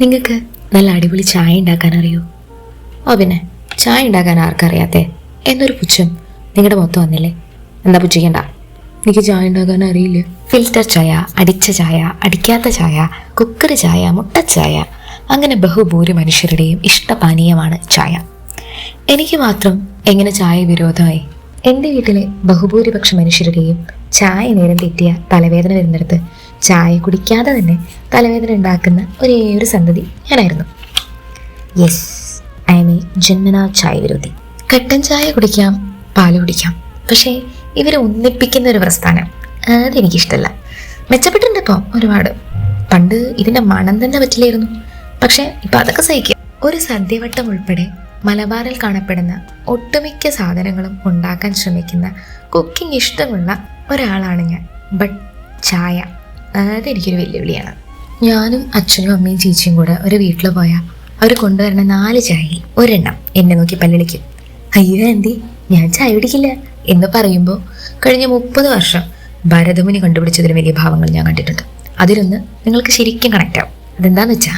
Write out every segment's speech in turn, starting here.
നിങ്ങൾക്ക് നല്ല അടിപൊളി ചായ ഉണ്ടാക്കാൻ അറിയോ? ഓ പിന്നെ ചായ ഉണ്ടാക്കാൻ ആർക്കറിയാത്തേ? എന്നൊരു പുച്ഛം നിങ്ങളുടെ മൊത്തം വന്നില്ലേ? എന്താ പുച്ഛിക്കണ്ട. എനിക്ക് ചായ ഉണ്ടാക്കാൻ അറിയില്ല. ഫിൽറ്റർ ചായ അടിച്ച ചായ അടിക്കാത്ത ചായ കുക്കർ ചായ മുട്ട ചായ അങ്ങനെ ബഹുഭൂരി മനുഷ്യരുടെയും ഇഷ്ടപാനീയമാണ് ചായ. എനിക്ക് മാത്രം എങ്ങനെ ചായ വിരോധമായി? എന്റെ വീട്ടിലെ ബഹുഭൂരിപക്ഷ മനുഷ്യരുടെയും ചായ നേരം തെറ്റിയ തലവേദന വരുന്നിടത്ത് ചായ കുടിക്കാതെ തന്നെ തലവേദന ഉണ്ടാക്കുന്ന ഒരേ ഒരു സന്തതി ഞാനായിരുന്നു. യെസ് ഐ എം എ ജന്മനാ ചായ വിരോധി. കട്ടൻ ചായ കുടിക്കാം പാൽ കുടിക്കാം. പക്ഷേ ഇവരെ ഒന്നിപ്പിക്കുന്ന ഒരു പ്രസ്ഥാനം അതെനിക്കിഷ്ടമല്ല മെച്ചപ്പെട്ടിട്ടുണ്ട് ഇപ്പോൾ ഒരുപാട്. പണ്ട് ഇതിന്റെ മണം തന്നെ പറ്റില്ലായിരുന്നു. പക്ഷേ ഇപ്പം അതൊക്കെ സഹിക്കാം ഒരു സദ്യവട്ടം ഉൾപ്പെടെ മലബാറിൽ കാണപ്പെടുന്ന ഒട്ടുമിക്ക സാധനങ്ങളും ഉണ്ടാക്കാൻ ശ്രമിക്കുന്ന കുക്കിംഗ് ഇഷ്ടമുള്ള ഒരാളാണ് ഞാൻ. ബട്ട് ചായ. അതെനിക്കൊരു വെല്ലുവിളിയാണ്. ഞാനും അച്ഛനും അമ്മയും ചേച്ചിയും കൂടെ ഒരു വീട്ടിൽ പോയാൽ അവർ കൊണ്ടുവരുന്ന നാല് ചായയിൽ ഒരെണ്ണം എന്നെ നോക്കി പല്ലളിക്കും. അയ്യോ എന്തി ഞാൻ ചായ പിടിക്കില്ല എന്ന് പറയുമ്പോൾ കഴിഞ്ഞ മുപ്പത് വർഷം ഭരതമുനി കണ്ടുപിടിച്ചതിന് വലിയ ഭാവങ്ങൾ ഞാൻ കണ്ടിട്ടുണ്ട്. അതിലൊന്ന് നിങ്ങൾക്ക് ശരിക്കും കണക്റ്റ് ആവും. അതെന്താന്ന് വെച്ചാ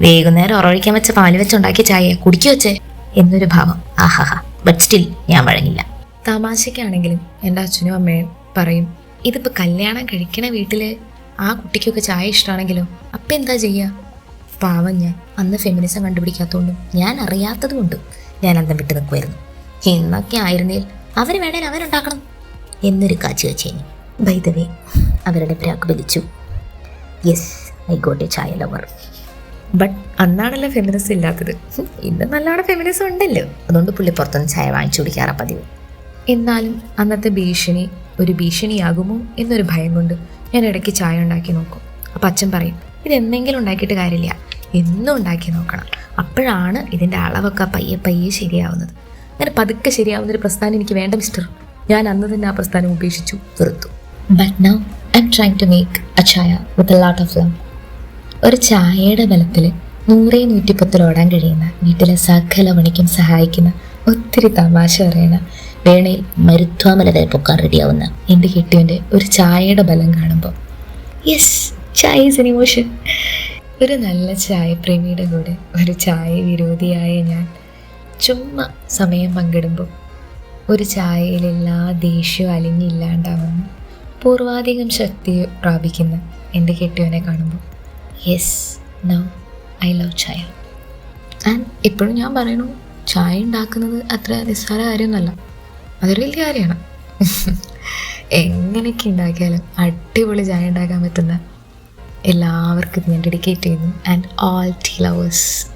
വേഗുന്നേരം ഉറവഴിക്കാൻ വെച്ച പാൽ വെച്ചുണ്ടാക്കിയ ചായ കുടിക്കുക വെച്ചേ എന്നൊരു ഭാവം. ആഹാഹാ ബട്ട് സ്റ്റിൽ ഞാൻ വഴങ്ങില്ല. തമാശയ്ക്കാണെങ്കിലും എന്റെ അച്ഛനും അമ്മയും പറയും ഇതിപ്പോൾ കല്യാണം കഴിക്കണ വീട്ടിൽ ആ കുട്ടിക്കൊക്കെ ചായ ഇഷ്ടമാണെങ്കിലോ അപ്പം എന്താ ചെയ്യുക പാവം ഞാൻ. അന്ന് ഫെമിനിസം കണ്ടുപിടിക്കാത്തതുകൊണ്ടും ഞാൻ അറിയാത്തതുകൊണ്ടും ഞാൻ അന്തം വിട്ട് നിൽക്കുമായിരുന്നു എന്നൊക്കെ ആയിരുന്നേൽ അവർ വേണേൽ അവരുണ്ടാക്കണം എന്നൊരു കാച്ചു വെച്ചേനി. ബൈ ദ വേ അവരുടെ പ്രാക്ക് ബലിച്ചു yes I got a chai lover but അന്നാണല്ലോ feminism ഇല്ലാത്തത്. ഇന്ന് നല്ലോണം ഫെമിനിസം ഉണ്ടല്ലോ. അതുകൊണ്ട് പുള്ളി പുറത്തുനിന്ന് ചായ വാങ്ങിച്ചു കുടിക്കാറാണ് പതിവ്. എന്നാലും അന്നത്തെ ഭീഷണി ഒരു ഭീഷണിയാകുമോ എന്നൊരു ഭയം കൊണ്ട് ഞാൻ ഇടയ്ക്ക് ചായ ഉണ്ടാക്കി നോക്കും. അപ്പം അച്ഛൻ പറയും ഇതെന്തെങ്കിലും ഉണ്ടാക്കിയിട്ട് കാര്യമില്ല. എന്നും ഉണ്ടാക്കി നോക്കണം. അപ്പോഴാണ് ഇതിന്റെ അളവൊക്കെ പയ്യെ പയ്യെ ശരിയാവുന്നത്. അങ്ങനെ പതുക്കെ ശരിയാവുന്ന ഒരു പ്രസ്ഥാനം എനിക്ക് വേണ്ട മിസ്റ്റർ. ഞാൻ അന്ന് തന്നെ ആ പ്രസ്ഥാനം ഉപേക്ഷിച്ചു വെറുത്തു. But now I am trying to make a chai with a lot of love ഒരു ചായയുടെ ബലത്തിൽ നൂറേ നൂറ്റിപ്പത്തിൽ ഓടാൻ കഴിയുന്ന വീട്ടിലെ സകല പണിക്കും സഹായിക്കുന്ന ഒത്തിരി തമാശ പറയുന്ന വേണയിൽ മരുത്വാമല വരെ പൊക്കാൻ റെഡിയാവുന്ന എന്റെ കെട്ടിയന്റെ ഒരു ചായയുടെ ബലം കാണുമ്പോൾ യെസ് ചായ ഇസ് എൻ ഇമോഷൻ ഒരു നല്ല ചായപ്രേമിയുടെ കൂടെ ഒരു ചായ വിരോധിയായ ഞാൻ ചുമ്മാ സമയം പങ്കിടുമ്പോൾ ഒരു ചായയിൽ എല്ലാ ദേഷ്യവും അലിഞ്ഞില്ലാണ്ടാവുന്ന പൂർവാധികം ശക്തി പ്രാപിക്കുന്ന എന്റെ കെട്ടിയവനെ കാണുമ്പോൾ. Yes now I love chai. And ഇപ്പോഴും ഞാൻ പറയണു ചായ ഉണ്ടാക്കുന്നത് അത്ര നിസ്സാര കാര്യമൊന്നുമല്ല. അതൊരു വലിയ കാര്യമാണ്. എങ്ങനെയൊക്കെ ഉണ്ടാക്കിയാലും അടിപൊളി ചായ ഉണ്ടാക്കാൻ പറ്റുന്ന എല്ലാവർക്കും ഞാൻ ഡെഡിക്കേറ്റ് ചെയ്യുന്നു. And all tea lovers